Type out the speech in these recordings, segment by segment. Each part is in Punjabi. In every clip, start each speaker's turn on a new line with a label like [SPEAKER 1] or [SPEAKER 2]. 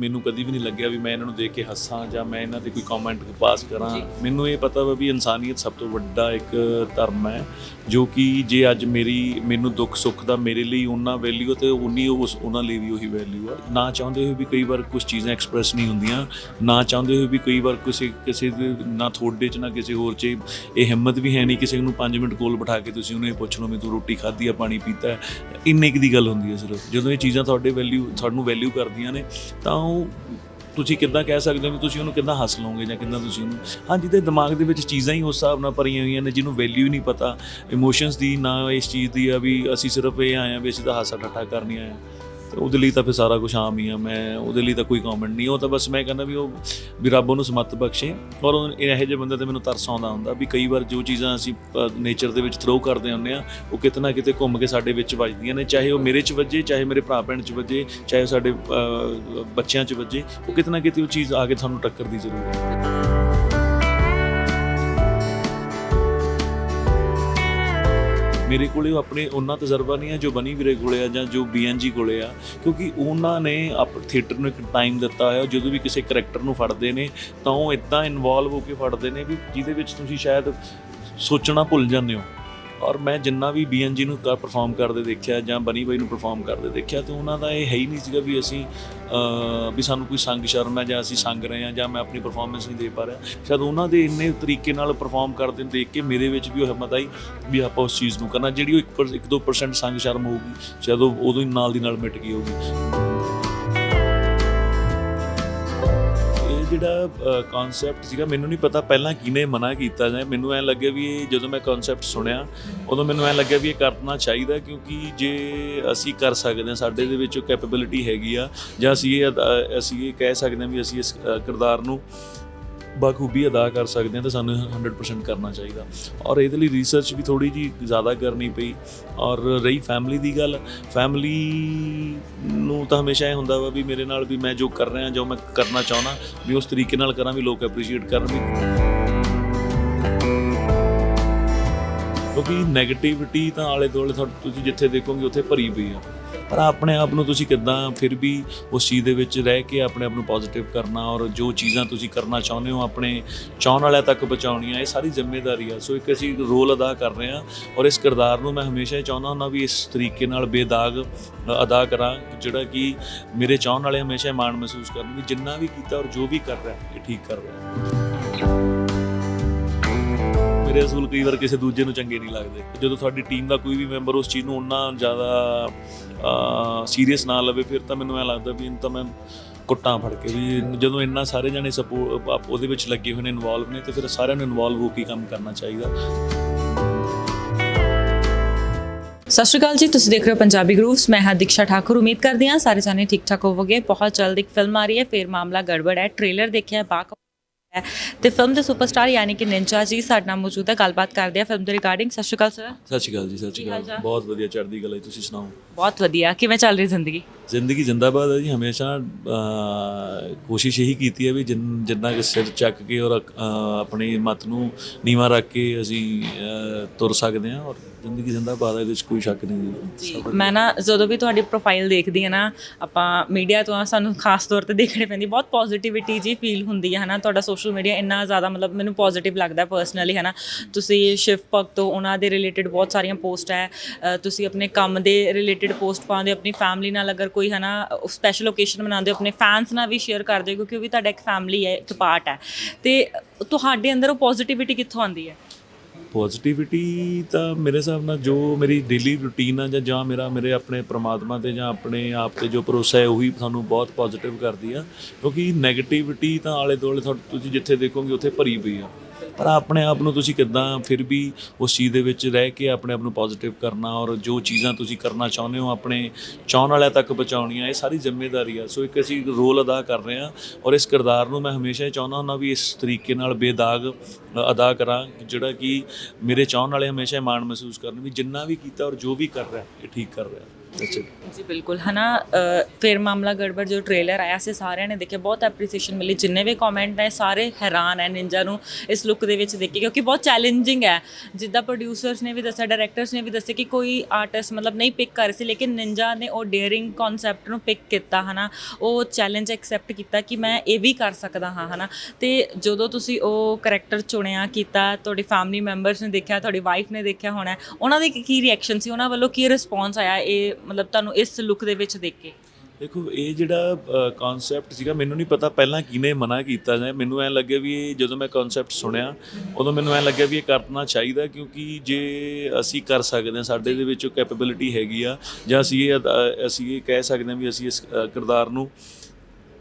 [SPEAKER 1] ਮੈਨੂੰ ਕਦੀ ਵੀ ਨਹੀਂ ਲੱਗਿਆ ਵੀ ਮੈਂ ਇਹਨਾਂ ਨੂੰ ਦੇਖ ਕੇ ਹੱਸਾਂ ਜਾਂ ਮੈਂ ਇਹਨਾਂ ਤੇ ਕੋਈ ਕਮੈਂਟ ਪਾਸ ਕਰਾਂ। ਮੈਨੂੰ ਇਹ ਪਤਾ ਵਾ ਵੀ ਇਨਸਾਨੀਅਤ ਸਭ ਤੋਂ ਵੱਡਾ ਇੱਕ ਧਰਮ ਹੈ ਜੋ ਕਿ ਜੇ ਅੱਜ ਮੇਰੀ ਮੈਨੂੰ ਦੁੱਖ ਸੁੱਖ ਦਾ ਮੇਰੇ ਲਈ ਉਹਨਾਂ ਵੈਲਿਊ ਤੇ ਉਨੀ ਉਸ ਉਹਨਾਂ ਲਈ ਵੀ ਉਹੀ ਵੈਲਿਊ ਆ। ਨਾ ਚਾਹੁੰਦੇ ਹੋਏ ਵੀ ਕਈ ਵਾਰ ਕੁਝ ਚੀਜ਼ਾਂ ਐਕਸਪ੍ਰੈਸ ਨਹੀਂ ਹੁੰਦੀਆਂ ਨਾ ਚਾਹੁੰਦੇ ਹੋਏ ਵੀ ਕਈ ਵਾਰ ਕਿਸੇ ਕਿਸੇ ਦੇ ਨਾ ਤੁਹਾਡੇ ਚ ਨਾ ਕਿਸੇ ਹੋਰ ਚ ਇਹ ਹਿੰਮਤ ਵੀ ਹੈ ਨਹੀਂ ਕਿਸੇ ਨੂੰ 5 ਮਿੰਟ ਕੋਲ ਬਿਠਾ ਕੇ ਤੁਸੀਂ ਉਹਨੂੰ ਇਹ ਪੁੱਛ ਲਓ ਵੀ ਤੂੰ ਰੋਟੀ ਖਾਧੀ ਆ ਪਾਣੀ ਪੀਤਾ ਇੰਨੇ ਕੁ ਦੀ ਗੱਲ ਹੁੰਦੀ ਹੈ ਸਿਰਫ। ਜਦੋਂ ਇਹ ਚੀਜ਼ਾਂ ਤੁਹਾਡੇ ਵੈਲਿਊ ਤੁਹਾਨੂੰ ਵੈਲਿਊ ਕਰਦੀਆਂ ਨੇ ਤਾਂ ਉਹ ਤੁਸੀਂ ਕਿੱਦਾਂ ਕਹਿ ਸਕਦੇ ਹੋ ਵੀ ਤੁਸੀਂ ਉਹਨੂੰ ਕਿੱਦਾਂ ਹੱਸ ਲਓਗੇ ਜਾਂ ਕਿੱਦਾਂ ਤੁਸੀਂ ਉਹਨੂੰ ਹਾਂ, ਜਿਹਦੇ ਦਿਮਾਗ ਦੇ ਵਿੱਚ ਚੀਜ਼ਾਂ ਹੀ ਉਸ ਹਿਸਾਬ ਨਾਲ ਭਰੀਆਂ ਹੋਈਆਂ ਨੇ, ਜਿਹਨੂੰ ਵੈਲਿਊ ਹੀ ਨਹੀਂ ਪਤਾ। ਇਮੋਸ਼ਨਸ ਦੀ ਨਾ ਇਸ ਚੀਜ਼ ਦੀ ਆ ਵੀ ਅਸੀਂ ਸਿਰਫ ਇਹ ਆਏ ਆ ਵੀ ਅਸੀਂ ਤਾਂ ਹਾਸਾ ਠੱਠਾ ਕਰਨੀ ਆਏ ਆ। ਤੇ ਉਹਦੇ ਲਈ ਤਾਂ ਫਿਰ ਸਾਰਾ ਕੁਝ ਆਮ ਹੀ ਆ। ਮੈਂ ਉਹਦੇ ਲਈ ਤਾਂ ਕੋਈ ਕਮੈਂਟ ਨਹੀਂ। ਉਹ ਤਾਂ ਬਸ ਮੈਂ ਕਹਿੰਦਾ ਵੀ ਉਹ ਵੀ ਰੱਬ ਉਹਨੂੰ ਸਮੱਤ ਬਖਸ਼ੇ। ਔਰ ਇਹੋ ਜਿਹੇ ਬੰਦੇ ਤੇ ਮੈਨੂੰ ਤਰਸ ਆਉਂਦਾ ਹੁੰਦਾ ਵੀ ਕਈ ਵਾਰ ਜੋ ਚੀਜ਼ਾਂ ਅਸੀਂ ਨੇਚਰ ਦੇ ਵਿੱਚ ਥਰੋ ਕਰਦੇ ਹੁੰਦੇ ਆ, ਉਹ ਕਿਤੇ ਨਾ ਕਿਤੇ ਘੁੰਮ ਕੇ ਸਾਡੇ ਵਿੱਚ ਵੱਜਦੀਆਂ ਨੇ। ਚਾਹੇ ਉਹ ਮੇਰੇ 'ਚ ਵੱਜੇ, ਚਾਹੇ ਮੇਰੇ ਭਰਾ ਭੈਣ 'ਚ ਵੱਜੇ, ਚਾਹੇ ਉਹ ਸਾਡੇ ਬੱਚਿਆਂ 'ਚ ਵੱਜੇ, ਉਹ ਕਿਤੇ ਨਾ ਕਿਤੇ ਉਹ ਚੀਜ਼ ਆ ਕੇ ਤੁਹਾਨੂੰ ਟੱਕਰਦੀ ਜ਼ਰੂਰ ਹੈ। ਮੇਰੇ ਕੋਲੇ ਉਹ ਆਪਣੇ ਉਹਨਾਂ ਤਜਰਬਾ ਨਹੀਂ ਹੈ ਜੋ ਬਣੀ ਵੀਰੇ ਕੋਲੇ ਆ ਜਾਂ ਜੋ ਬੀਐਨਜੀ ਕੋਲੇ ਆ। ਕਿਉਂਕਿ ਉਹਨਾਂ ਨੇ ਆਪ ਥੀਏਟਰ ਨੂੰ ਇੱਕ ਟਾਈਮ ਦਿੱਤਾ ਹੋਇਆ ਜਦੋਂ ਵੀ ਕਿਸੇ ਕੈਰੈਕਟਰ ਨੂੰ ਫੜਦੇ ਨੇ, ਤਾਂ ਉਹ ਇਦਾਂ ਇਨਵੋਲਵ ਹੋ ਕੇ ਫੜਦੇ ਨੇ ਵੀ ਜਿਹਦੇ ਵਿੱਚ ਤੁਸੀਂ ਸ਼ਾਇਦ ਸੋਚਣਾ ਭੁੱਲ ਜਾਂਦੇ ਹੋ। ਔਰ ਮੈਂ ਜਿੰਨਾ ਵੀ ਬੀਐਨਜੀ ਨੂੰ ਪਰਫਾਰਮ ਕਰਦੇ ਦੇਖਿਆ ਜਾਂ ਬਨੀ ਬਾਈ ਨੂੰ ਪਰਫਾਰਮ ਕਰਦੇ ਦੇਖਿਆ ਤੇ ਉਹਨਾਂ ਦਾ ਇਹ ਹੈ ਹੀ ਨਹੀਂ ਸੀਗਾ ਵੀ ਅਸੀਂ ਵੀ ਸਾਨੂੰ ਕੋਈ ਸੰਗ ਸ਼ਰਮ ਹੈ ਜਾਂ ਅਸੀਂ ਸੰਗ ਰਹੇ ਹਾਂ ਜਾਂ ਮੈਂ ਆਪਣੀ ਪਰਫਾਰਮੈਂਸ ਨਹੀਂ ਦੇ ਪਾ ਰਿਹਾ। ਸ਼ਾਇਦ ਉਹਨਾਂ ਦੇ ਇੰਨੇ ਤਰੀਕੇ ਨਾਲ ਪਰਫਾਰਮ ਕਰਦੇ ਨੂੰ ਦੇਖ ਕੇ ਮੇਰੇ ਵਿੱਚ ਵੀ ਉਹ ਹਿੰਮਤ ਆਈ ਵੀ ਆਪਾਂ ਉਸ ਚੀਜ਼ ਨੂੰ ਕਰਨਾ, ਜਿਹੜੀ ਉਹ 1-2% ਸੰਗ ਸ਼ਰਮ ਹੋਊਗੀ, ਸ਼ਾਇਦ ਉਹ ਉਦੋਂ ਹੀ ਨਾਲ ਦੀ ਨਾਲ ਮਿਟ ਗਈ ਹੋਊਗੀ। ਜਿਹੜਾ ਕਨਸੈਪਟ ਸੀਗਾ, ਮੈਨੂੰ ਨਹੀਂ ਪਤਾ ਪਹਿਲਾਂ ਕਿਹਨੇ ਮਨਾ ਕੀਤਾ ਜਾਂ ਮੈਨੂੰ ਐ ਲੱਗਿਆ ਵੀ ਇਹ ਜਦੋਂ ਮੈਂ ਕਨਸੈਪਟ ਸੁਣਿਆ, ਉਦੋਂ ਮੈਨੂੰ ਐ ਲੱਗਿਆ ਵੀ ਇਹ ਕਰਨਾ ਚਾਹੀਦਾ ਕਿਉਂਕਿ ਜੇ ਅਸੀਂ ਕਰ ਸਕਦੇ ਹਾਂ, ਸਾਡੇ ਦੇ ਵਿੱਚ ਉਹ ਕੈਪੇਬਿਲਿਟੀ ਹੈਗੀ ਆ ਜਾਂ ਅਸੀਂ ਇਹ ਅਸੀਂ ਇਹ ਕਹਿ ਸਕਦੇ ਹਾਂ ਵੀ ਅਸੀਂ ਇਸ ਕਿਰਦਾਰ ਨੂੰ ਬਖੂਬੀ ਅਦਾ ਕਰ ਸਕਦੇ ਹਾਂ ਤਾਂ ਸਾਨੂੰ 100% ਕਰਨਾ ਚਾਹੀਦਾ। ਔਰ ਇਹਦੇ ਲਈ ਰਿਸਰਚ ਵੀ ਥੋੜੀ ਜੀ ਜ਼ਿਆਦਾ ਕਰਨੀ ਪਈ। ਔਰ ਰਹੀ ਫੈਮਿਲੀ ਦੀ ਗੱਲ ਫੈਮਿਲੀ ਨੂੰ ਤਾਂ ਹਮੇਸ਼ਾ ਇਹ ਹੁੰਦਾ ਵਾ ਵੀ ਮੇਰੇ ਨਾਲ ਵੀ ਮੈਂ ਜੋ ਕਰ ਰਿਹਾ, ਜੋ ਮੈਂ ਕਰਨਾ ਚਾਹੁੰਦਾ, ਵੀ ਉਸ ਤਰੀਕੇ ਨਾਲ ਕਰਾਂ, ਵੀ ਲੋਕ ਐਪਰੀਸ਼ੀਏਟ ਕਰਨ ਵੀ। ਕਿਉਂਕਿ ਨੈਗੇਟਿਵਿਟੀ ਤਾਂ ਆਲੇ ਦੁਆਲੇ ਤੁਹਾਡੇ ਤੁਸੀਂ ਜਿੱਥੇ ਦੇਖੋਗੇ, ਉੱਥੇ ਭਰੀ ਪਈ ਆ। ਪਰ ਆਪਣੇ ਆਪ ਨੂੰ ਤੁਸੀਂ ਕਿੱਦਾਂ ਫਿਰ ਵੀ ਉਸ ਚੀਜ਼ ਦੇ ਵਿੱਚ ਰਹਿ ਕੇ ਆਪਣੇ ਆਪ ਨੂੰ ਪੋਜ਼ਿਟਿਵ ਕਰਨਾ ਔਰ ਜੋ ਚੀਜ਼ਾਂ ਤੁਸੀਂ ਕਰਨਾ ਚਾਹੁੰਦੇ ਹੋ ਆਪਣੇ ਚਾਹਣ ਵਾਲਿਆਂ ਤੱਕ ਪਹੁੰਚਾਉਣੀਆਂ, ਇਹ ਸਾਰੀ ਜ਼ਿੰਮੇਵਾਰੀ ਆ। ਸੋ ਇੱਕ ਅਸੀਂ ਰੋਲ ਅਦਾ ਕਰ ਰਹੇ ਹਾਂ ਔਰ ਇਸ ਕਿਰਦਾਰ ਨੂੰ ਮੈਂ ਹਮੇਸ਼ਾ ਹੀ ਚਾਹੁੰਦਾ ਹੁੰਦਾ ਵੀ ਇਸ ਤਰੀਕੇ ਨਾਲ ਬੇਦਾਗ ਅਦਾ ਕਰਾਂ, ਜਿਹੜਾ ਕਿ ਮੇਰੇ ਚਾਹਣ ਵਾਲੇ ਹਮੇਸ਼ਾ ਮਾਣ ਮਹਿਸੂਸ ਕਰਨ ਵੀ ਜਿੰਨਾ ਵੀ ਕੀਤਾ ਔਰ ਜੋ ਵੀ ਕਰ ਰਿਹਾ, ਇਹ ਠੀਕ ਕਰ ਰਿਹਾ। ਮੇਰੇ ਅਸੂਲ ਕਈ ਵਾਰ ਕਿਸੇ ਦੂਜੇ ਨੂੰ ਚੰਗੇ ਨਹੀਂ ਲੱਗਦੇ। ਜਦੋਂ ਤੁਹਾਡੀ ਟੀਮ ਦਾ ਕੋਈ ਵੀ ਮੈਂਬਰ ਉਸ ਚੀਜ਼ ਨੂੰ ਉਹਨਾਂ ਜ਼ਿਆਦਾ ਸੀਰੀਅਸ ਨਾ ਲਵੇ, ਫਿਰ ਤਾਂ ਮੈਨੂੰ ਐ ਲੱਗਦਾ ਵੀ ਇਹਨੂੰ ਤਾਂ ਮੈਂ ਕੁੱਟਾਂ ਫੜ ਕੇ ਵੀ ਜਦੋਂ ਇੰਨਾ ਸਾਰੇ ਜਣੇ ਸਪੋਰਟ ਉਹਦੇ ਵਿੱਚ ਲੱਗੇ ਹੋਏ ਨੇ ਇਨਵੋਲਵ ਨੇ, ਤੇ ਫਿਰ ਸਾਰਿਆਂ ਨੂੰ ਇਨਵੋਲਵ ਹੋ ਕੇ ਕੰਮ ਕਰਨਾ ਚਾਹੀਦਾ।
[SPEAKER 2] ਸਤਿ ਸ਼੍ਰੀ ਅਕਾਲ ਜੀ, ਤੁਸੀਂ ਦੇਖ ਰਹੇ ਹੋ ਪੰਜਾਬੀ ਗਰੂਵਸ ਮੈਂ ਹਾਂ ਦੀਕਸ਼ਾ ਠਾਕੁਰ। ਉਮੀਦ ਕਰਦੀ ਹਾਂ ਸਾਰੇ ਜਾਣੇ ਠੀਕ ਠਾਕ ਹੋਵੋਗੇ। ਬਹੁਤ ਜਲਦ ਇੱਕ ਫਿਲਮ ਆ ਰਹੀ ਹੈ, ਫੇਰ ਮਾਮਲਾ ਗੜਬੜ ਹੈ। ਟ੍ਰੇਲਰ ਦੇਖਿਆ, ਬਾਕ ਹੈ। ਤੇ ਫਿਲਮ ਦੇ ਸੁਪਰਸਟਾਰ ਯਾਨੀ ਕਿ ਨਿੰਜਾ ਜੀ ਸਾਡੇ ਨਾਲ ਮੌਜੂਦ ਹੈ। ਗੱਲਬਾਤ ਕਰਦੇ ਆ ਫਿਲਮ ਦੇ ਰਿਗਾਰਡਿੰਗ ਸਤਿ ਸ਼੍ਰੀ ਅਕਾਲ ਸਰ
[SPEAKER 1] ਸਤਿ ਸ਼੍ਰੀ ਅਕਾਲ ਜੀ ਸਤਿ ਸ਼੍ਰੀ ਅਕਾਲ? ਬਹੁਤ ਵਧੀਆ ਚੜ੍ਹਦੀ ਗੱਲ ਹੈ ਤੁਸੀਂ ਸੁਣਾਓ?
[SPEAKER 2] ਬਹੁਤ ਵਧੀਆ ਕਿਵੇਂ ਚੱਲ ਰਹੀ ਜ਼ਿੰਦਗੀ?
[SPEAKER 1] ਜ਼ਿੰਦਗੀ ਜਿੰਦਾਬਾਦ ਹੈ ਜੀ ਹਮੇਸ਼ਾ ਕੋਸ਼ਿਸ਼ ਇਹੀ ਕੀਤੀ ਹੈ ਵੀ ਜਿੰਨ- ਕਿ ਸਿਰ ਚੱਕ ਕੇ ਔਰ ਆਪਣੀ ਮਤ ਨੂੰ ਨੀਵਾ ਰੱਖ ਕੇ ਅਸੀਂ ਤੁਰ ਸਕਦੇ ਹਾਂ ਔਰ ਜ਼ਿੰਦਗੀ ਜਿੰਦਾਬਾਦ ਹੈ ਵਿੱਚ ਕੋਈ ਸ਼ੱਕ ਨਹੀਂ
[SPEAKER 2] ਮੈਂ ਨਾ ਜਦੋਂ ਵੀ ਤੁਹਾਡੀ ਪ੍ਰੋਫਾਈਲ ਦੇਖਦੀ ਹਾਂ ਨਾ ਆਪਾਂ ਮੀਡੀਆ ਤੋਂ ਸਾਨੂੰ ਖਾਸ ਤੌਰ ਤੇ ਦੇਖਣੀ ਪੈਂਦੀ ਬਹੁਤ ਪੋਜ਼ਿਟਿਵਿਟੀ ਜੀ ਫੀਲ ਹੁੰਦੀ ਹੈ ਹਨਾ? ਤੁਹਾਡਾ ਸੋਸ਼ਲ ਮੀਡੀਆ ਇੰਨਾ ਜ਼ਿਆਦਾ ਮਤਲਬ ਮੈਨੂੰ ਪੋਜ਼ਿਟਿਵ ਲੱਗਦਾ ਪਰਸਨਲੀ ਹਨਾ? ਤੁਸੀਂ ਸ਼ਿਵ ਭਗਤ ਤੋਂ ਉਹਨਾਂ ਦੇ ਰਿਲੇਟਡ ਬਹੁਤ ਸਾਰੀਆਂ ਪੋਸਟ ਹੈ ਤੁਸੀਂ ਆਪਣੇ ਕੰਮ ਦੇ ਰਿਲੇਟਡ ਪੋਸਟ ਪਾਉਂਦੇ, ਆਪਣੀ ਫੈਮਿਲੀ ਨਾਲ ਅਗਰ ਕੋਈ ਹਨਾ ਸਪੈਸ਼ਲ ਓਕੇਸ਼ਨ ਮਨਾਉਂਦੇ, ਆਪਣੇ ਫੈਨਸ ਨਾਲ ਵੀ ਸ਼ੇਅਰ ਕਰਦੇ, ਕਿਉਂਕਿ ਉਹ ਵੀ ਤੁਹਾਡਾ ਇੱਕ ਫੈਮਿਲੀ ਹੈ, ਇੱਕ ਪਾਰਟ ਹੈ। ਤੇ ਤੁਹਾਡੇ ਅੰਦਰ ਉਹ ਪੋਜ਼ਿਟਿਵਿਟੀ ਕਿੱਥੋਂ ਆਉਂਦੀ ਹੈ?
[SPEAKER 1] ਪੋਜ਼ਿਟਿਵਿਟੀ ਤਾਂ ਮੇਰੇ ਹਿਸਾਬ ਨਾਲ ਜੋ ਮੇਰੀ ਡੇਲੀ ਰੁਟੀਨ ਆ, ਜਾਂ ਜਾਂ ਮੇਰਾ, ਮੇਰੇ ਆਪਣੇ ਪ੍ਰਮਾਤਮਾ ਤੇ ਜਾਂ ਆਪਣੇ ਆਪ ਤੇ ਜੋ ਭਰੋਸਾ ਹੈ, ਉਹੀ ਸਾਨੂੰ ਬਹੁਤ ਪੋਜ਼ਿਟਿਵ ਕਰਦੀ ਆ। ਕਿਉਂਕਿ 네ਗੇਟਿਵਿਟੀ ਤਾਂ ਆਲੇ ਦੁਆਲੇ ਤੁਸੀਂ ਜਿੱਥੇ ਦੇਖੋਗੇ, ਉੱਥੇ ਭਰੀ ਪਈ ਆ। ਪਰ ਆਪਣੇ ਆਪ ਨੂੰ ਤੁਸੀਂ ਕਿੱਦਾਂ ਫਿਰ ਵੀ ਉਸ ਚੀਜ਼ ਦੇ ਵਿੱਚ ਰਹਿ ਕੇ ਆਪਣੇ ਆਪ ਨੂੰ ਪੋਜ਼ਿਟਿਵ ਕਰਨਾ ਔਰ ਜੋ ਚੀਜ਼ਾਂ ਤੁਸੀਂ ਕਰਨਾ ਚਾਹੁੰਦੇ ਹੋ ਆਪਣੇ ਚਾਹਣ ਵਾਲਿਆਂ ਤੱਕ ਪਹੁੰਚਾਉਣੀਆਂ, ਇਹ ਸਾਰੀ ਜ਼ਿੰਮੇਵਾਰੀ ਆ। ਸੋ ਇੱਕ ਅਸੀਂ ਰੋਲ ਅਦਾ ਕਰ ਰਹੇ ਹਾਂ ਔਰ ਇਸ ਕਿਰਦਾਰ ਨੂੰ ਮੈਂ ਹਮੇਸ਼ਾ ਹੀ ਚਾਹੁੰਦਾ ਹੁੰਦਾ ਵੀ ਇਸ ਤਰੀਕੇ ਨਾਲ ਬੇਦਾਗ ਅਦਾ ਕਰਾਂ, ਜਿਹੜਾ ਕਿ ਮੇਰੇ ਚਾਹਣ ਵਾਲੇ ਹਮੇਸ਼ਾ ਹੀ ਮਾਣ ਮਹਿਸੂਸ ਕਰਨ ਵੀ ਜਿੰਨਾ ਵੀ ਕੀਤਾ ਔਰ ਜੋ ਵੀ ਕਰ ਰਿਹਾ, ਇਹ ਠੀਕ ਕਰ ਰਿਹਾ।
[SPEAKER 2] ਜੀ ਬਿਲਕੁਲ ਹਨਾ ਫਿਰ ਮਾਮਲਾ ਗੜਬੜ ਜੋ ਟ੍ਰੇਲਰ ਆਇਆ ਸੀ ਸਾਰਿਆਂ ਨੇ ਦੇਖਿਆ ਬਹੁਤ ਐਪਰੀਸੀਏਸ਼ਨ ਮਿਲੀ ਜਿੰਨੇ ਵੀ ਕਮੈਂਟ ਨੇ ਸਾਰੇ ਹੈਰਾਨ ਹੈ ਨਿੰਜਾ ਨੂੰ ਇਸ ਲੁੱਕ ਦੇ ਵਿੱਚ ਦੇਖ ਕੇ ਕਿਉਂਕਿ ਬਹੁਤ ਚੈਲੰਜਿੰਗ ਹੈ ਜਿੱਦਾਂ ਪ੍ਰੋਡਿਊਸਰਸ ਨੇ ਵੀ ਦੱਸਿਆ ਡਾਇਰੈਕਟਰਸ ਨੇ ਵੀ ਦੱਸਿਆ ਕਿ ਕੋਈ ਆਰਟਿਸਟ ਮਤਲਬ ਨਹੀਂ ਪਿਕ ਕਰ ਸੀ ਲੇਕਿਨ ਨਿੰਜਾ ਨੇ ਉਹ ਡੇਅਰਿੰਗ ਕਨਸੈਪਟ ਨੂੰ ਪਿਕ ਕੀਤਾ ਹਨਾ। ਉਹ ਚੈਲੰਜ ਐਕਸੈਪਟ ਕੀਤਾ ਕਿ ਮੈਂ ਇਹ ਵੀ ਕਰ ਸਕਦਾ ਹਾਂ ਹਨਾ। ਤੇ ਜਦੋਂ ਤੁਸੀਂ ਉਹ ਕਰੈਕਟਰ ਚੁਣਿਆ ਕੀਤਾ ਤੁਹਾਡੀ ਫੈਮਿਲੀ ਮੈਂਬਰਸ ਨੇ ਦੇਖਿਆ ਤੁਹਾਡੀ ਵਾਈਫ ਨੇ ਦੇਖਿਆ ਹੋਣਾ ਉਹਨਾਂ ਦੇ ਕੀ ਰਿਐਕਸ਼ਨ ਸੀ? ਉਹਨਾਂ ਵੱਲੋਂ ਕੀ ਰਿਸਪੌਂਸ ਆਇਆ? ਇਹ ਮਤਲਬ ਤੁਹਾਨੂੰ ਇਸ ਲੁੱਕ ਦੇ ਵਿੱਚ ਦੇਖ ਕੇ?
[SPEAKER 1] ਦੇਖੋ, ਇਹ ਜਿਹੜਾ ਕਨਸੈਪਟ ਸੀਗਾ, ਮੈਨੂੰ ਨਹੀਂ ਪਤਾ ਪਹਿਲਾਂ ਕਿਹਨੇ ਮਨਾ ਕੀਤਾ ਜਾਂ ਮੈਨੂੰ ਐ ਲੱਗਿਆ ਵੀ ਜਦੋਂ ਮੈਂ ਕਨਸੈਪਟ ਸੁਣਿਆ, ਉਦੋਂ ਮੈਨੂੰ ਐ ਲੱਗਿਆ ਵੀ ਇਹ ਕਰਨਾ ਚਾਹੀਦਾ ਕਿਉਂਕਿ ਜੇ ਅਸੀਂ ਕਰ ਸਕਦੇ ਹਾਂ, ਸਾਡੇ ਦੇ ਵਿੱਚ ਉਹ ਕੈਪੇਬਿਲਿਟੀ ਹੈਗੀ ਆ ਜਾਂ ਅਸੀਂ ਇਹ ਅਸੀਂ ਇਹ ਕਹਿ ਸਕਦੇ ਹਾਂ ਵੀ ਅਸੀਂ ਇਸ ਕਿਰਦਾਰ ਨੂੰ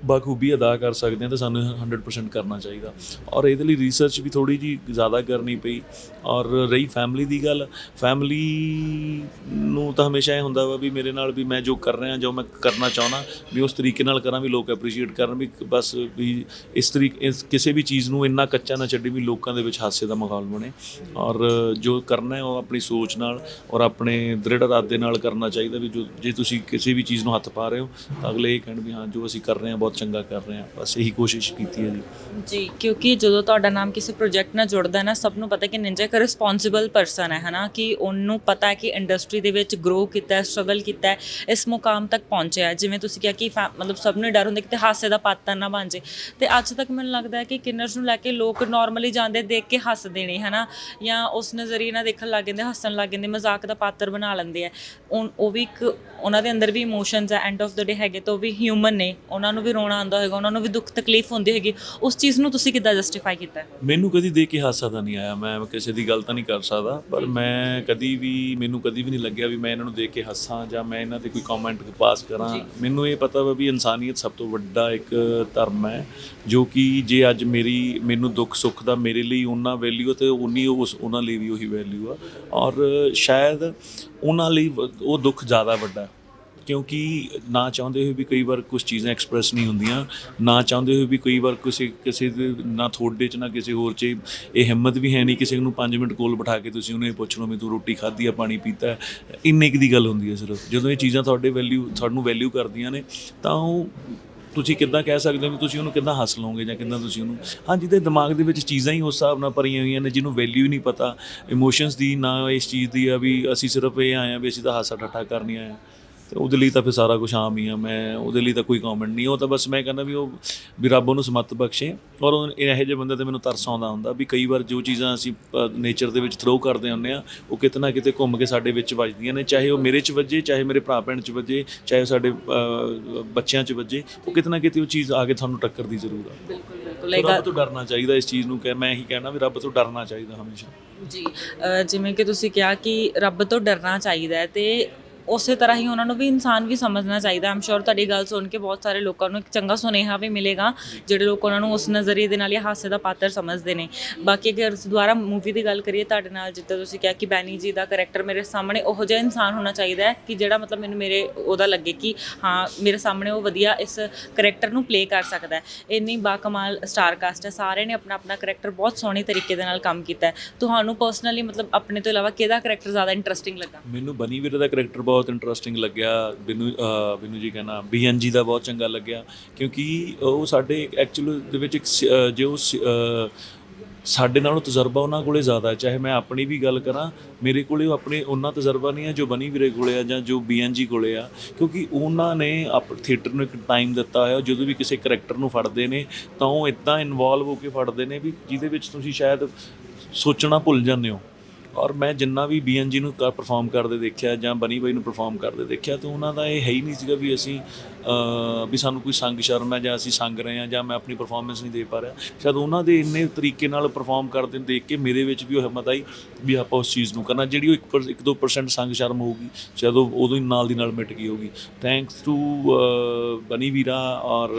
[SPEAKER 1] ਬਾਖੂਬੀ ਅਦਾ ਕਰ ਸਕਦੇ ਹਾਂ ਤਾਂ ਸਾਨੂੰ 100% ਕਰਨਾ ਚਾਹੀਦਾ। ਔਰ ਇਹਦੇ ਲਈ ਰਿਸਰਚ ਵੀ ਥੋੜੀ ਜੀ ਜ਼ਿਆਦਾ ਕਰਨੀ ਪਈ। ਔਰ ਰਹੀ ਫੈਮਿਲੀ ਦੀ ਗੱਲ ਫੈਮਿਲੀ ਨੂੰ ਤਾਂ ਹਮੇਸ਼ਾ ਇਹ ਹੁੰਦਾ ਵਾ ਵੀ ਮੇਰੇ ਨਾਲ ਵੀ ਮੈਂ ਜੋ ਕਰ ਰਿਹਾ, ਜੋ ਮੈਂ ਕਰਨਾ ਚਾਹੁੰਦਾ, ਵੀ ਉਸ ਤਰੀਕੇ ਨਾਲ ਕਰਾਂ, ਵੀ ਲੋਕ ਐਪਰੀਸ਼ੀਏਟ ਕਰਨ, ਵੀ ਬਸ ਵੀ ਇਸ ਤਰੀਕੇ ਇਸ ਕਿਸੇ ਵੀ ਚੀਜ਼ ਨੂੰ ਇੰਨਾ ਕੱਚਾ ਨਾ ਛੱਡੀ ਵੀ ਲੋਕਾਂ ਦੇ ਵਿੱਚ ਹਾਸੇ ਦਾ ਮਾਹੌਲ ਬਣੇ। ਔਰ ਜੋ ਕਰਨਾ ਹੈ ਉਹ ਆਪਣੀ ਸੋਚ ਨਾਲ ਔਰ ਆਪਣੇ ਦ੍ਰਿੜ ਇਰਾਦੇ ਨਾਲ ਕਰਨਾ ਚਾਹੀਦਾ ਵੀ ਜੋ, ਜੇ ਤੁਸੀਂ ਕਿਸੇ ਵੀ ਚੀਜ਼ ਨੂੰ ਹੱਥ ਪਾ ਰਹੇ ਹੋ, ਤਾਂ ਅਗਲੇ ਇਹ ਕਹਿਣ ਵੀ ਹਾਂ, ਜੋ ਅਸੀਂ ਕਰ ਰਹੇ ਹਾਂ, ਬਹੁਤ ਚੰਗਾ ਕਰ ਰਹੇ ਹਾਂ, ਬਸ ਇਹੀ ਕੋਸ਼ਿਸ਼ ਕੀਤੀ ਹੈ ਜੀ।
[SPEAKER 2] ਜੀ, ਕਿਉਂਕਿ ਜਦੋਂ ਤੁਹਾਡਾ ਨਾਮ ਕਿਸੇ ਪ੍ਰੋਜੈਕਟ ਨਾਲ ਜੁੜਦਾ ਹੈ ਨਾ, ਸਭ ਨੂੰ ਪਤਾ ਕਿ ਨਿੰਜਾ ਇੱਕ ਰਿਸਪੌਂਸਿਬਲ ਪਰਸਨ ਹੈ, ਹਨਾ? ਕਿ ਉਹਨੂੰ ਪਤਾ ਹੈ ਕਿ ਇੰਡਸਟਰੀ ਦੇ ਵਿੱਚ ਗਰੋ ਕੀਤਾ ਹੈ ਸਟਰਗਲ ਕੀਤਾ ਹੈ, ਇਸ ਮੁਕਾਮ ਤੱਕ ਪਹੁੰਚਿਆ ਹੈ। ਜਿਵੇਂ ਤੁਸੀਂ ਕਿਹਾ ਕਿ ਫੈ- ਮਤਲਬ ਸਭ ਨੂੰ ਡਰ ਹੁੰਦਾ ਕਿ ਤੇ ਹਾਸੇ ਦਾ ਪਾਤਰ ਨਾ ਬਣ ਜੇ ਤੇ ਅੱਜ ਤੱਕ ਮੈਨੂੰ ਲੱਗਦਾ ਹੈ ਕਿ ਕਿਨਰਸ ਨੂੰ ਲੈ ਕੇ ਲੋਕ ਨਾਰਮਲੀ ਜਾਂਦੇ ਦੇਖ ਕੇ ਹੱਸਦੇ ਨੇ, ਹਨਾ? ਜਾਂ ਉਸ ਨਜ਼ਰੀਏ ਨਾਲ ਦੇਖਣ ਲੱਗ ਜਾਂਦੇ, ਹੱਸਣ ਲੱਗ ਜਾਂਦੇ, ਮਜ਼ਾਕ ਦਾ ਪਾਤਰ ਬਣਾ ਲੈਂਦੇ ਆ। ਉਹ ਉਹ ਵੀ ਇੱਕ, ਉਹਨਾਂ ਦੇ ਅੰਦਰ ਵੀ ਇਮੋਸ਼ਨਸ ਆ ਐਂਡ ਆਫ ਦਾ ਡੇ ਹੈਗੇ ਤਾਂ ਉਹ ਵੀ ਹਿਊਮਨ ਨੇ, ਉਹਨਾਂ ਨੂੰ ਵੀ ਰੋਣਾ ਆਉਂਦਾ ਹੋਏਗਾ ਉਹਨਾਂ ਨੂੰ ਵੀ ਦੁੱਖ ਤਕਲੀਫ ਹੁੰਦੀ ਹੋਏਗੀ ਉਸ ਚੀਜ਼ ਨੂੰ ਤੁਸੀਂ ਕਿੱਦਾਂ ਜਸਟੀਫਾਈ ਕੀਤਾ? ਹੈ
[SPEAKER 1] ਮੈਨੂੰ ਕਦੀ ਦੇਖ ਕੇ ਹਾਸਾ ਤਾਂ ਨਹੀਂ ਆਇਆ ਮੈਂ ਕਿਸੇ ਦੀ ਗੱਲ ਤਾਂ ਨਹੀਂ ਕਰ ਸਕਦਾ ਪਰ ਮੈਂ ਕਦੀ ਵੀ ਮੈਨੂੰ ਕਦੀ ਵੀ ਨਹੀਂ ਲੱਗਿਆ ਵੀ ਮੈਂ ਇਹਨਾਂ ਨੂੰ ਦੇਖ ਕੇ ਹੱਸਾਂ ਜਾਂ ਮੈਂ ਇਹਨਾਂ ਤੇ ਕੋਈ ਕਮੈਂਟ ਪਾਸ ਕਰਾਂ। ਮੈਨੂੰ ਇਹ ਪਤਾ ਵਾ ਵੀ ਇਨਸਾਨੀਅਤ ਸਭ ਤੋਂ ਵੱਡਾ ਇੱਕ ਧਰਮ ਹੈ ਜੋ ਕਿ ਜੇ ਅੱਜ ਮੇਰੀ ਮੈਨੂੰ ਦੁੱਖ ਸੁੱਖ ਦਾ ਮੇਰੇ ਲਈ ਉਹਨਾਂ ਵੈਲਿਊ ਤੇ ਉਨੀ ਉਸ ਉਹਨਾਂ ਲਈ ਵੀ ਉਹੀ ਵੈਲਿਊ ਆ। ਔਰ ਸ਼ਾਇਦ ਉਹਨਾਂ ਲਈ ਉਹ ਦੁੱਖ ਜ਼ਿਆਦਾ ਵੱਡਾ। ਕਿਉਂਕਿ ਨਾ ਚਾਹੁੰਦੇ ਹੋਏ ਵੀ ਕਈ ਵਾਰ ਕੁਝ ਚੀਜ਼ਾਂ ਐਕਸਪ੍ਰੈਸ ਨਹੀਂ ਹੁੰਦੀਆਂ, ਨਾ ਚਾਹੁੰਦੇ ਹੋਏ ਵੀ ਕਈ ਵਾਰ ਕਿਸੇ ਕਿਸੇ ਦੇ ਨਾ ਤੁਹਾਡੇ ਚ ਨਾ ਕਿਸੇ ਹੋਰ ਚ ਇਹ ਹਿੰਮਤ ਵੀ ਹੈ ਨਹੀਂ ਕਿਸੇ ਨੂੰ 5 ਮਿੰਟ ਕੋਲ ਬਿਠਾ ਕੇ ਤੁਸੀਂ ਉਹਨੂੰ ਇਹ ਪੁੱਛ ਲਓ ਵੀ ਤੂੰ ਰੋਟੀ ਖਾਧੀ ਆ, ਪਾਣੀ ਪੀਤਾ ਇੰਨੇ ਕੁ ਦੀ ਗੱਲ ਹੁੰਦੀ ਹੈ ਸਿਰਫ। ਜਦੋਂ ਇਹ ਚੀਜ਼ਾਂ ਤੁਹਾਡੇ ਵੈਲਿਊ ਤੁਹਾਨੂੰ ਵੈਲਿਊ ਕਰਦੀਆਂ ਨੇ, ਤਾਂ ਉਹ ਤੁਸੀਂ ਕਿੱਦਾਂ ਕਹਿ ਸਕਦੇ ਹੋ ਵੀ ਤੁਸੀਂ ਉਹਨੂੰ ਕਿੱਦਾਂ ਹੱਸ ਲਓਗੇ ਜਾਂ ਕਿੱਦਾਂ ਤੁਸੀਂ ਉਹਨੂੰ ਹਾਂ, ਜਿਹਦੇ ਦਿਮਾਗ ਦੇ ਵਿੱਚ ਚੀਜ਼ਾਂ ਹੀ ਉਸ ਹਿਸਾਬ ਨਾਲ ਭਰੀਆਂ ਹੋਈਆਂ ਨੇ, ਜਿਹਨੂੰ ਵੈਲਿਊ ਨਹੀਂ ਪਤਾ। ਇਮੋਸ਼ਨਸ ਦੀ ਨਾ ਇਸ ਚੀਜ਼ ਦੀ ਆ ਵੀ ਅਸੀਂ ਸਿਰਫ ਇਹ ਆਏ ਆ ਵੀ ਅਸੀਂ ਤਾਂ ਹਾਸਾ ਠੱਠਾ ਕਰਨੀ ਆਏ ਆ। ਤੇ ਉਹਦੇ ਲਈ ਤਾਂ ਫਿਰ ਸਾਰਾ ਕੁਝ ਆਮ ਹੀ ਆ। ਮੈਂ ਉਹਦੇ ਲਈ ਤਾਂ ਕੋਈ ਕਮੈਂਟ ਨਹੀਂ। ਉਹ ਤਾਂ ਬਸ ਮੈਂ ਕਹਿੰਦਾ ਵੀ ਉਹ ਵੀ ਰੱਬ ਉਹਨੂੰ ਸਮੱਤ ਬਖਸ਼ੇ। ਔਰ ਉਹ ਇਹੋ ਜਿਹੇ ਬੰਦੇ ਤੇ ਮੈਨੂੰ ਤਰਸ ਆਉਂਦਾ ਹੁੰਦਾ ਵੀ ਕਈ ਵਾਰ ਜੋ ਚੀਜ਼ਾਂ ਅਸੀਂ ਨੇਚਰ ਦੇ ਵਿੱਚ ਥਰੋ ਕਰਦੇ ਹੁੰਦੇ ਆ ਉਹ ਕਿਤੇ ਨਾ ਕਿਤੇ ਘੁੰਮ ਕੇ ਸਾਡੇ ਵਿੱਚ ਵੱਜਦੀਆਂ ਨੇ। ਚਾਹੇ ਉਹ ਮੇਰੇ 'ਚ ਵੱਜੇ ਚਾਹੇ ਮੇਰੇ ਭਰਾ ਭੈਣ 'ਚ ਵੱਜੇ ਚਾਹੇ ਸਾਡੇ ਬੱਚਿਆਂ 'ਚ ਵੱਜੇ ਉਹ ਕਿਤੇ ਨਾ ਕਿਤੇ ਉਹ ਚੀਜ਼ ਆ ਕੇ ਤੁਹਾਨੂੰ ਟੱਕਰ ਦੀ ਜ਼ਰੂਰ ਆ।
[SPEAKER 2] ਬਿਲਕੁਲ ਬਿਲਕੁਲ।
[SPEAKER 1] ਰੱਬ ਤੋਂ ਡਰਨਾ ਚਾਹੀਦਾ ਇਸ ਚੀਜ਼ ਨੂੰ ਕਿ ਮੈਂ ਇਹੀ ਕਹਿਣਾ ਵੀ ਰੱਬ ਤੋਂ ਡਰਨਾ ਚਾਹੀਦਾ ਹਮੇਸ਼ਾ।
[SPEAKER 2] ਜੀ ਜਿਵੇਂ ਕਿ ਤੁਸੀਂ ਕਿਹਾ ਕਿ ਰੱਬ ਤੋਂ ਡਰਨਾ ਚਾਹੀਦਾ ਹੈ ਤੇ ਉਸੇ ਤਰ੍ਹਾਂ ਹੀ ਉਹਨਾਂ ਨੂੰ ਵੀ ਇਨਸਾਨ ਵੀ ਸਮਝਣਾ ਚਾਹੀਦਾ। ਆਮ ਸ਼ੋਰ ਤੁਹਾਡੀ ਗੱਲ ਸੁਣ ਕੇ ਬਹੁਤ ਸਾਰੇ ਲੋਕਾਂ ਨੂੰ ਇੱਕ ਚੰਗਾ ਸੁਨੇਹਾ ਵੀ ਮਿਲੇਗਾ, ਜਿਹੜੇ ਲੋਕ ਉਹਨਾਂ ਨੂੰ ਉਸ ਨਜ਼ਰੀਏ ਦੇ ਨਾਲ ਇਹ ਹਾਸੇ ਦਾ ਪਾਤਰ ਸਮਝਦੇ ਨੇ। ਬਾਕੀ ਅਗਰ ਅਸੀਂ ਦੁਬਾਰਾ ਮੂਵੀ ਦੀ ਗੱਲ ਕਰੀਏ, ਤੁਹਾਡੇ ਨਾਲ ਜਿੱਦਾਂ ਤੁਸੀਂ ਕਿਹਾ ਕਿ ਬੈਨੀ ਜੀ ਦਾ ਕਰੈਕਟਰ ਮੇਰੇ ਸਾਹਮਣੇ ਉਹੋ ਜਿਹਾ ਇਨਸਾਨ ਹੋਣਾ ਚਾਹੀਦਾ ਹੈ ਕਿ ਜਿਹੜਾ ਮਤਲਬ ਮੈਨੂੰ ਮੇਰੇ ਉਹਦਾ ਲੱਗੇ ਕਿ ਹਾਂ, ਮੇਰੇ ਸਾਹਮਣੇ ਉਹ ਵਧੀਆ ਇਸ ਕਰੈਕਟਰ ਨੂੰ ਪਲੇ ਕਰ ਸਕਦਾ ਹੈ। ਇੰਨੀ ਬਾਕਮਾਲ ਸਟਾਰ ਕਾਸਟ ਹੈ ਸਾਰੇ ਨੇ ਆਪਣਾ ਆਪਣਾ ਕਰੈਕਟਰ ਬਹੁਤ ਸੋਹਣੇ ਤਰੀਕੇ ਦੇ ਨਾਲ ਕੰਮ ਕੀਤਾ ਹੈ। ਤੁਹਾਨੂੰ ਪਰਸਨਲੀ ਮਤਲਬ ਆਪਣੇ ਤੋਂ ਇਲਾਵਾ ਕਿਹਦਾ ਕਰੈਕਟਰ ਜ਼ਿਆਦਾ ਇੰਟਰਸਟਿੰਗ ਲੱਗਾ?
[SPEAKER 1] ਮੈਨੂੰ ਬਨੀ ਵੀਰ ਦਾ ਕਰੈਕਟਰ ਬਹੁਤ ਇੰਟਰਸਟਿੰਗ ਲੱਗਿਆ। ਬਿਨੂ ਬਿਨੂ ਜੀ ਕਹਿੰਦਾ ਬੀਐਨਜੀ ਦਾ ਬਹੁਤ ਚੰਗਾ ਲੱਗਿਆ। ਕਿਉਂਕਿ ਉਹ ਸਾਡੇ ਐਕਚੁਅਲ ਦੇ ਵਿੱਚ ਇੱਕ ਸ- ਅਹ, ਜੋ ਸਾਡੇ ਨਾਲੋਂ ਤਜਰਬਾ ਉਹਨਾਂ ਕੋਲੇ ਜ਼ਿਆਦਾ ਹੈ। ਚਾਹੇ ਮੈਂ ਆਪਣੀ ਵੀ ਗੱਲ ਕਰਾਂ, ਮੇਰੇ ਕੋਲੇ ਉਹ ਆਪਣੇ, ਉਹਨਾਂ ਤਜਰਬਾ ਨਹੀਂ ਹੈ ਜੋ ਬਨੀ ਵੀਰੇ ਕੋਲੇ ਆ ਜਾਂ ਜੋ ਬੀਐਨਜੀ ਕੋਲੇ ਆ। ਕਿਉਂਕਿ ਉਹਨਾਂ ਨੇ ਆਪ ਥੀਏਟਰ ਨੂੰ ਇੱਕ ਟਾਈਮ ਦਿੱਤਾ ਹੋਇਆ। ਜਦੋਂ ਵੀ ਕਿਸੇ ਕਰੈਕਟਰ ਨੂੰ ਫੜਦੇ ਨੇ, ਤਾਂ ਉਹ ਇਦਾਂ ਇਨਵੋਲਵ ਹੋ ਕੇ ਫੜਦੇ ਨੇ ਵੀ ਜਿਹਦੇ ਵਿੱਚ ਤੁਸੀਂ ਸ਼ਾਇਦ ਸੋਚਣਾ ਭੁੱਲ ਜਾਂਦੇ ਹੋ। ਔਰ ਮੈਂ ਜਿੰਨਾ ਵੀ ਬੀਐਨਜੀ ਨੂੰ ਪਰਫਾਰਮ ਕਰਦੇ ਦੇਖਿਆ ਜਾਂ ਬਨੀ ਬਾਈ ਨੂੰ ਪਰਫਾਰਮ ਕਰਦੇ ਦੇਖਿਆ, ਤਾਂ ਉਹਨਾਂ ਦਾ ਇਹ ਹੈ ਹੀ ਨਹੀਂ ਸੀਗਾ ਵੀ ਅਸੀਂ ਵੀ ਸਾਨੂੰ ਕੋਈ ਸੰਗ ਸ਼ਰਮ ਹੈ ਜਾਂ ਅਸੀਂ ਸੰਗ ਰਹੇ ਹਾਂ ਜਾਂ ਮੈਂ ਆਪਣੀ ਪਰਫਾਰਮੈਂਸ ਨਹੀਂ ਦੇ ਪਾ ਰਿਹਾ। ਸ਼ਾਇਦ ਉਹਨਾਂ ਦੇ ਇੰਨੇ ਤਰੀਕੇ ਨਾਲ ਪਰਫਾਰਮ ਕਰਦੇ ਨੂੰ ਦੇਖ ਕੇ ਮੇਰੇ ਵਿੱਚ ਵੀ ਉਹ ਹਿੰਮਤ ਆਈ ਵੀ ਆਪਾਂ ਉਸ ਚੀਜ਼ ਨੂੰ ਕਰਨਾ। ਜਿਹੜੀ ਉਹ 1-2% ਸੰਗ ਸ਼ਰਮ ਹੋਊਗੀ, ਸ਼ਾਇਦ ਉਹ ਉਦੋਂ ਹੀ ਨਾਲ ਦੀ ਨਾਲ ਮਿਟ ਗਈ ਹੋਊਗੀ। ਥੈਂਕਸ ਟੂ ਬਨੀ ਵੀਰਾ ਔਰ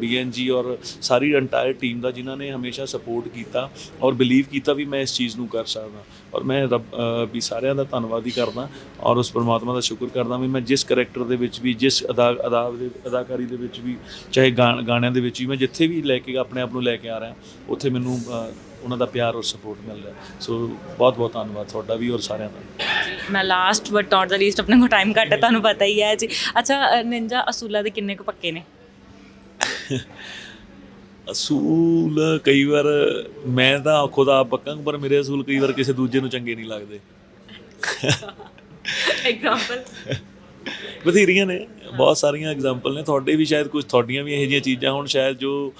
[SPEAKER 1] ਬੀਐਨਜੀ ਔਰ ਸਾਰੀ ਐਂਟਾਇਰ ਟੀਮ ਦਾ ਜਿਨ੍ਹਾਂ ਨੇ ਹਮੇਸ਼ਾ ਸਪੋਰਟ ਕੀਤਾ ਔਰ ਬਿਲੀਵ ਕੀਤਾ ਵੀ ਮੈਂ ਇਸ ਚੀਜ਼ ਨੂੰ ਕਰ ਸਕਦਾ। ਔਰ ਮੈਂ ਰੱਬ ਅਹ, ਵੀ ਸਾਰਿਆਂ ਦਾ ਧੰਨਵਾਦੀ ਕਰਦਾ ਔਰ ਉਸ ਪਰਮਾਤਮਾ ਦਾ ਸ਼ੁਕਰ ਕਰਦਾ ਵੀ ਮੈਂ ਜਿਸ ਕਰੈਕਟਰ ਦੇ ਵਿੱਚ ਵੀ ਜਿਸ ਅਦਾ ਅਦਾ ਦੇ ਅਦਾਕਾਰੀ ਦੇ ਵਿੱਚ ਵੀ ਚਾਹੇ ਗਾਣਿਆਂ ਦੇ ਵਿੱਚ ਵੀ ਮੈਂ ਜਿੱਥੇ ਵੀ ਲੈ ਕੇ ਆਪਣੇ ਆਪ ਨੂੰ ਲੈ ਕੇ ਆ ਰਿਹਾ ਉੱਥੇ ਮੈਨੂੰ ਉਹਨਾਂ ਦਾ ਪਿਆਰ ਔਰ ਸਪੋਰਟ ਮਿਲ ਰਿਹਾ। ਸੋ ਬਹੁਤ ਬਹੁਤ ਧੰਨਵਾਦ ਤੁਹਾਡਾ ਵੀ ਔਰ ਸਾਰਿਆਂ ਦਾ।
[SPEAKER 2] ਮੈਂ last but not the least ਆਪਣੇ ਕੋਲ ਟਾਈਮ ਘੱਟ ਹੈ ਤੁਹਾਨੂੰ ਪਤਾ ਹੀ ਹੈ ਜੀ। ਅੱਛਾ ਨਿੰਜਾ ਅਸੂਲਾ ਦੇ ਕਿੰਨੇ ਕੁ ਪੱਕੇ ਨੇ?
[SPEAKER 1] ਅਸੂਲ ਕਈ ਵਾਰ ਮੈਂ ਤਾਂ ਖੁਦ ਆਪ ਪੱਕਾ ਪਰ ਮੇਰੇ ਅਸੂਲ ਕਈ ਵਾਰ ਕਿਸੇ ਦੂਜੇ ਨੂੰ ਚੰਗੇ ਨਹੀਂ ਲੱਗਦੇ।
[SPEAKER 2] ਐਗਜ਼ਾਮਪਲ
[SPEAKER 1] ਬਥੇਰੀਆਂ ਨੇ ਬਹੁਤ ਸਾਰੀਆਂ ਐਗਜ਼ਾਮਪਲ ਨੇ। ਤੁਹਾਡੇ ਵੀ ਸ਼ਾਇਦ ਕੁਝ ਤੁਹਾਡੀਆਂ ਵੀ ਇਹੋ ਜਿਹੀਆਂ ਚੀਜ਼ਾਂ ਹੋਣ ਸ਼ਾਇਦ ਜੋ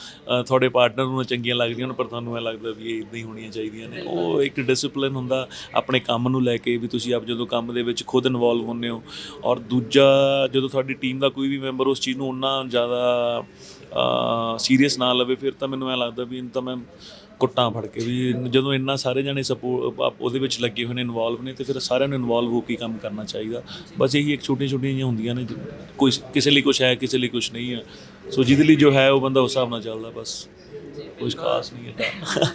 [SPEAKER 1] ਤੁਹਾਡੇ ਪਾਰਟਨਰ ਨੂੰ ਚੰਗੀਆਂ ਲੱਗਦੀਆਂ ਹੋਣ ਪਰ ਤੁਹਾਨੂੰ ਇਹ ਲੱਗਦਾ ਵੀ ਇਹ ਇਦਾਂ ਹੀ ਹੋਣੀਆਂ ਚਾਹੀਦੀਆਂ ਨੇ। ਉਹ ਇੱਕ ਡਿਸਪਲਿਨ ਹੁੰਦਾ ਆਪਣੇ ਕੰਮ ਨੂੰ ਲੈ ਕੇ ਵੀ ਤੁਸੀਂ ਆਪ ਜਦੋਂ ਕੰਮ ਦੇ ਵਿੱਚ ਖੁਦ ਇਨਵੋਲਵ ਹੁੰਦੇ ਹੋ। ਔਰ ਦੂਜਾ ਜਦੋਂ ਤੁਹਾਡੀ ਟੀਮ ਦਾ ਕੋਈ ਵੀ ਮੈਂਬਰ ਉਸ ਚੀਜ਼ ਨੂੰ ਉਨਾ ਜ਼ਿਆਦਾ ਸੀਰੀਅਸ ਨਾ ਲਵੇ, ਫਿਰ ਤਾਂ ਮੈਨੂੰ ਐ ਲੱਗਦਾ ਵੀ ਇਹਨੂੰ ਤਾਂ ਮੈਂ ਕੁੱਟਾਂ ਫੜ ਕੇ ਵੀ ਜਦੋਂ ਇੰਨਾ ਸਾਰੇ ਜਣੇ ਸਪੋਰਟ ਉਹਦੇ ਵਿੱਚ ਲੱਗੇ ਹੋਏ ਨੇ ਇਨਵੋਲਵ ਨੇ, ਤੇ ਫਿਰ ਸਾਰਿਆਂ ਨੂੰ ਇਨਵੋਲਵ ਹੋ ਕੇ ਕੰਮ ਕਰਨਾ ਚਾਹੀਦਾ। ਬਸ ਇਹੀ ਇੱਕ ਛੋਟੀਆਂ ਛੋਟੀਆਂ ਜਿਹੀਆਂ ਹੁੰਦੀਆਂ ਨੇ, ਕੋਈ ਕਿਸੇ ਲਈ ਕੁਝ ਹੈ, ਕਿਸੇ ਲਈ ਕੁਝ ਨਹੀਂ ਹੈ। ਸੋ ਜਿਹਦੇ ਲਈ ਜੋ ਹੈ, ਉਹ ਬੰਦਾ ਉਸ ਹਿਸਾਬ ਨਾਲ ਚੱਲਦਾ, ਬਸ। ਕੁਝ ਖਾਸ ਨਹੀਂ ਹੈ।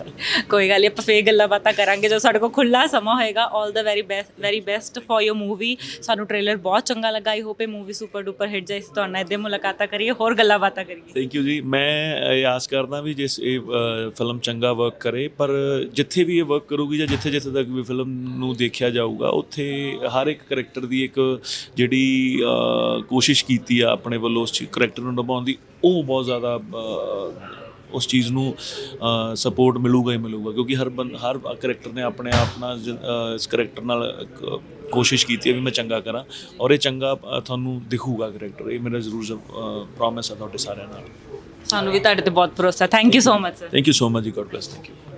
[SPEAKER 2] ਕੋਈ ਗੱਲ ਨਹੀਂ ਆਪਾਂ ਫੇਰ ਗੱਲਾਂ ਬਾਤਾਂ ਕਰਾਂਗੇ। ਜੋ ਸਾਡੇ ਕੋਲ ਖੁੱਲਾ ਸਮਾਂ ਹੋਏਗਾ 올 the very best very best for your movie ਸਾਨੂੰ ਟ੍ਰੇਲਰ ਬਹੁਤ ਚੰਗਾ ਲੱਗਾ। ਆਈ ਹੋਪ ਇਹ ਮੂਵੀ ਸੁਪਰ ਡੂਪਰ ਹਿੱਟ ਜਾਏ। ਤੁਹਾਡੇ ਨਾਲ ਇੱਦੇ ਮੁਲਾਕਾਤਾਂ ਕਰੀਏ ਹੋਰ ਗੱਲਾਂ ਬਾਤਾਂ ਕਰੀਏ।
[SPEAKER 1] ਥੈਂਕ ਯੂ ਜੀ। ਮੈਂ ਇਹ ਆਸ ਕਰਦਾ ਵੀ ਜਿਸ ਇਹ ਫਿਲਮ ਚੰਗਾ ਵਰਕ ਕਰੇ ਪਰ ਜਿੱਥੇ ਵੀ ਇਹ ਵਰਕ ਕਰੂਗੀ ਜਾਂ ਜਿੱਥੇ ਜਿੱਥੇ ਤੱਕ ਵੀ ਫਿਲਮ ਨੂੰ ਦੇਖਿਆ ਜਾਊਗਾ ਉੱਥੇ ਹਰ ਇੱਕ ਕਰੈਕਟਰ ਦੀ ਇੱਕ ਜਿਹੜੀ ਕੋਸ਼ਿਸ਼ ਕੀਤੀ ਆ ਆਪਣੇ ਵੱਲੋਂ ਉਸ ਕਰੈਕਟਰ ਨੂੰ ਨਿਭਾਉਣ ਦੀ ਉਹ ਬਹੁਤ ਜ਼ਿਆਦਾ ਉਸ ਚੀਜ਼ ਨੂੰ ਸਪੋਰਟ ਮਿਲੂਗਾ ਹੀ ਮਿਲੂਗਾ ਕਿਉਂਕਿ ਹਰ ਹਰ ਕਰੈਕਟਰ ਨੇ ਆਪਣੇ ਆਪ ਨਾਲ ਇਸ ਕਰੈਕਟਰ ਨਾਲ ਕੋਸ਼ਿਸ਼ ਕੀਤੀ ਹੈ ਵੀ ਮੈਂ ਚੰਗਾ ਕਰਾਂ ਔਰ ਇਹ ਚੰਗਾ ਤੁਹਾਨੂੰ ਦਿਖੂਗਾ ਕਰੈਕਟਰ ਇਹ ਮੇਰਾ ਜ਼ਰੂਰ ਪ੍ਰੋਮਿਸ ਹੈ ਤੁਹਾਡੇ ਸਾਰਿਆਂ ਨਾਲ।
[SPEAKER 2] ਸਾਨੂੰ ਵੀ ਤੁਹਾਡੇ ਤੇ ਬਹੁਤ ਭਰੋਸਾ thank you so much sir
[SPEAKER 1] thank you so much ji god bless thank you